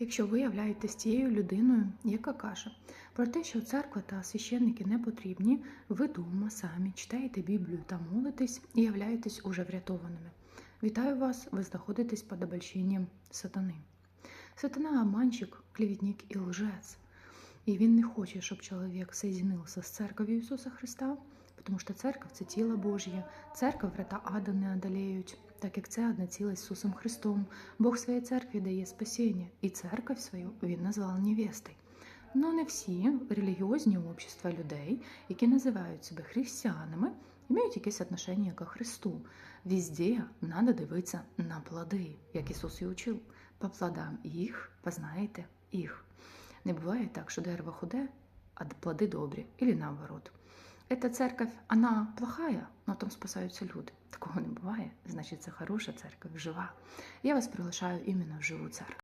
Якщо ви являєтесь тією людиною, яка каже про те, що церква та священники не потрібні, ви дома самі читаєте Біблію та молитесь і являєтесь уже врятованими. Вітаю вас, ви знаходитесь під обольщенням сатани. Сатана обманщик, клеветник і лжець. І він не хоче, щоб чоловік соединився з церков'ю Ісуса Христа, тому що церква це тіло Божє, церква врата ада не одолеють, так як це одне ціле з Ісусом Христом. Бог своїй церкві дає спасіння, і церковь свою він назвав невестою. Ну не всі релігіозні общества людей, які називають себе християнами, мають якесь отношення до Христу. Везде треба дивитися на плоди, як Ісус і учив. По плодам їх познаєте їх. Не буває так, що дерево худе, а плоди добрі, или наоборот. Эта церковь, она плохая, но там спасаються люди. Такого не буває. Значить, це хороша церковь, жива. Я вас приглашаю іменно в живу церковь.